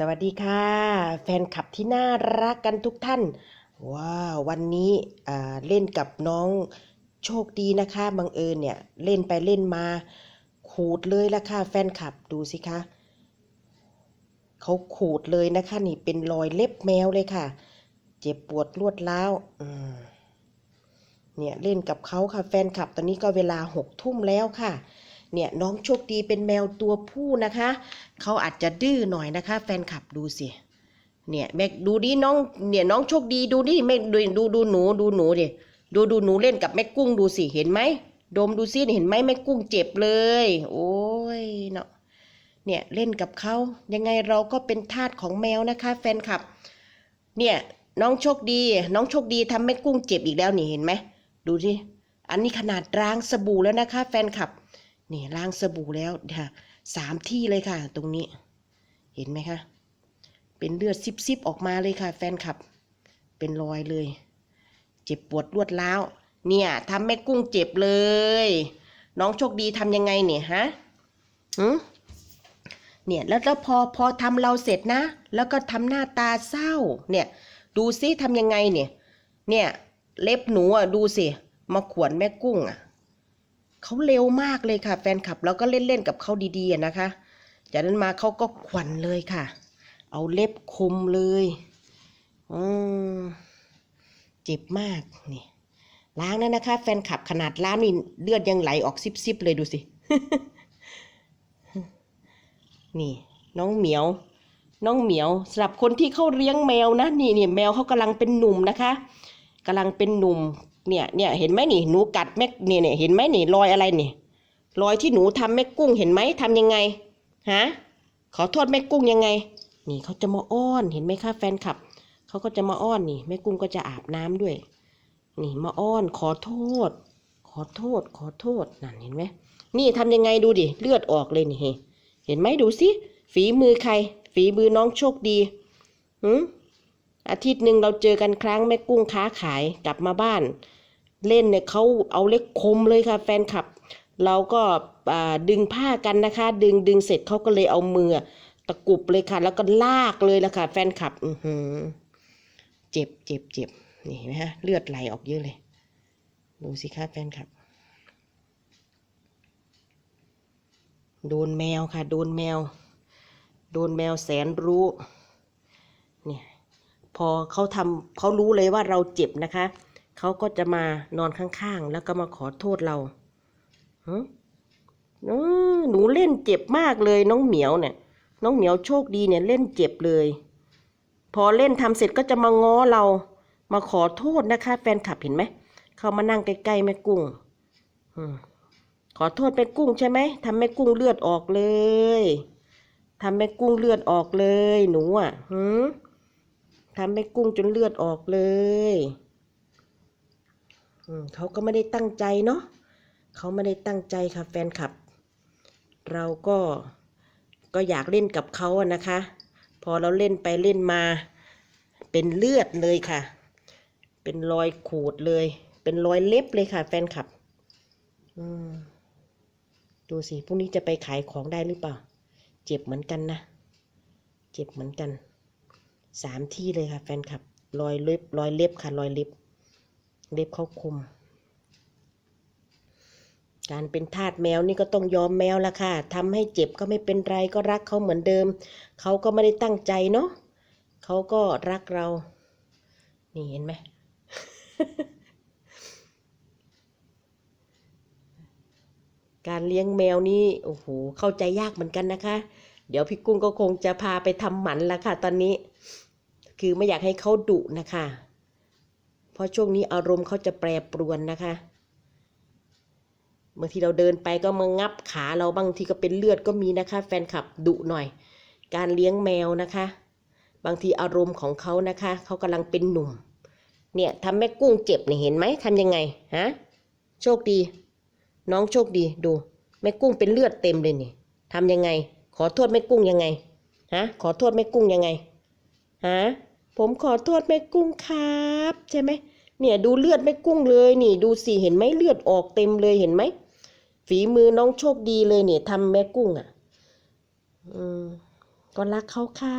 สวัสดีค่ะ แฟนคลับที่น่ารักกันทุกท่าน ว้าว วันนี้เล่นกับน้องโชคดีนะคะบังเอิญเนี่ย เล่นไปเล่นมาขูดเลยละค่ะแฟนคลับดูสิคะเขาขูดเลยนะคะ นี่เป็นรอยเล็บแมวเลยค่ะ เจ็บปวดรวดร้าวเนี่ยเล่นกับเขาค่ะแฟนคลับ ตอนนี้ก็เวลาหกทุ่มแล้วค่ะ เนี่ยน้องโชคดีเป็นแมวตัวผู้นะคะ เขาอาจจะดื้อหน่อยนะคะ แฟนคลับดูสิเนี่ยแม่ดูดิน้องเนี่ยน้องโชคดีดูดิแม่ดูดูดูหนูดูหนูดิดูดูหนูเล่นกับแม่กุ้งดูสิเห็นไหมดมดูสิเห็นไหมแม่กุ้งเจ็บเลย โอ้ยเนาะเนี่ยเล่นกับเขายังไงเราก็เป็นทาสของแมวนะคะ แฟนคลับ เนี่ยน้องโชคดี น้องโชคดีทำแม่กุ้งเจ็บอีกแล้วนี่เห็นไหมดูสิอันนี้ขนาดล้างสบู่แล้วนะคะ แฟนคลับ นี่ล้างสบู่แล้วค่ะสามที่เลยค่ะ ตรงนี้ เห็นไหมคะ เป็นเลือดซิบๆออกมาเลยค่ะ แฟนคลับ เป็นรอยเลย เจ็บปวดรวดร้าว เนี่ยทำแม่กุ้งเจ็บเลย น้องโชคดีทำยังไงเนี่ยฮะหืเนี่ยแล้วแล้วพอพอทำเราเสร็จนะ แล้วก็ทำหน้าตาเศร้า เนี่ย ดูซิทำยังไงเนี่ย เนี่ยเล็บหนูอะดูสิมาขวนแม่กุ้งอะ เขาเร็วมากเลยค่ะ แฟนคลับแล้วก็เล่นๆกับเขาดีๆนะคะ จากนั้นมาเขาก็ขวัญเลยค่ะ เอาเล็บคุมเลยอืมเจ็บมากนี่ล้างแล้วนะคะ แฟนคลับขนาดล้างนี่เลือดยังไหลออกซิบๆเลยดูสิ นี่ น้องเหมียว น้องเหมียวสำหรับคนที่เขาเลี้ยงแมวนะ นี่นี่แมวเขากำลังเป็นหนุ่มนะคะกำลังเป็นหนุ่ม เนี่ยเนี่ยเห็นไหมนี่หนูกัดแม่เนี่ยเนี่ยเห็นไหมนี่รอยอะไรนี่รอยที่หนูทำแม่กุ้งเห็นไหมทำยังไงฮะขอโทษแม่กุ้งยังไง นี่เขาจะมาอ้อนเห็นไหมคะแฟนคลับเขาก็จะมาอ้อนนี่แม่กุ้งก็จะอาบน้ำด้วย นี่มาอ้อนขอโทษ ขอโทษ ขอโทษนั่นเห็นไหมนี่ทำยังไงดูดิเลือดออกเลยนี่เห็นไหมดูสิฝีมือใคร ฝีมือน้องโชคดีหืมอาทิตย์หนึ่งเราเจอกันครั้งแม่กุ้งค้าขายกลับมาบ้าน เล่นเนี่ยเขาเอาเล็กคมเลยค่ะ แฟนคลับ เราก็ดึงผ้ากันนะคะ ดึงดึงเสร็จเขาก็เลยเอามือตะกุบเลยค่ะ แล้วก็ลากเลยละค่ะ แฟนคลับเจ็บเจ็บเจ็บนี่เห็นไหมฮะเลือดไหลออกเยอะเลย ดูสิคะแฟนคลับ โดนแมวค่ะ โดนแมว โดนแมวแสนรู้ เนี่ย พอเขาทำเขารู้เลยว่าเราเจ็บนะคะ เขาก็จะมานอนข้างๆ แล้วก็มาขอโทษเราฮะเอหนูเล่นเจ็บมากเลยน้องเหมียวเนี่ย น้องเหมียวโชคดีเนี่ยเล่นเจ็บเลย พอเล่นทำเสร็จก็จะมาง้อเรา มาขอโทษนะคะแฟนคลับเห็นไหม เขามานั่งใกล้ๆแม่กุ้งอขอโทษแม่กุ้งใช่ไหมทำแม่กุ้งเลือดออกเลยทำแม่กุ้งเลือดออกเลย หนูอะหืมทำแม่กุ้งจนเลือดออกเลย เขาก็ไม่ได้ตั้งใจเนาะเขาไม่ได้ตั้งใจค่ะแฟนคลับ เราก็ก็อยากเล่นกับเขาอะนะคะ พอเราเล่นไปเล่นมา เป็นเลือดเลยค่ะ เป็นรอยขูดเลย เป็นรอยเล็บเลยค่ะ แฟนคลับดูสิพรุ่งนี้จะไปขายของได้หรือเปล่า เจ็บเหมือนกันนะ เจ็บเหมือนกันสามที่เลยค่ะ แฟนคลับ รอยเล็บ รอยเล็บค่ะ รอยเล็บ เล็บเขาคม การเป็นทาสแมวนี่ก็ต้องยอมแมวละค่ะทำให้เจ็บก็ไม่เป็นไรก็รักเขาเหมือนเดิม เขาก็ไม่ได้ตั้งใจเนาะเขาก็รักเรา นี่เห็นไหมการเลี้ยงแมวนี่โอ้โหเข้าใจยากเหมือนกันนะคะ เดี๋ยวพี่กุ้งก็คงจะพาไปทำหมันละค่ะ ตอนนี้ คือไม่อยากให้เขาดุนะคะ เพราะช่วงนี้อารมณ์เขาจะแปรปรวนนะคะบางทีเราเดินไปก็มางับขาเราบางทีก็เป็นเลือดก็มีนะคะ แฟนคลับดุหน่อย การเลี้ยงแมวนะคะ บางทีอารมณ์ของเขานะคะเขากำลังเป็นหนุ่ม เนี่ยทำแม่กุ้งเจ็บเนี่ยเห็นไหมทำยังไงฮะโชคดี น้องโชคดีดู แม่กุ้งเป็นเลือดเต็มเลยนี่ทำยังไง ขอโทษแม่กุ้งยังไงฮะขอโทษแม่กุ้งยังไงฮะ ผมขอโทษแม่กุ้งครับ ใช่ไหมเนี่ยดูเลือดแม่กุ้งเลย นี่ดูสิเห็นไหมเลือดออกเต็มเลยเห็นไหมฝีมือน้องโชคดีเลยเนี่ยทำแม่กุ้งอะ อืมก็รักเขาค่ะ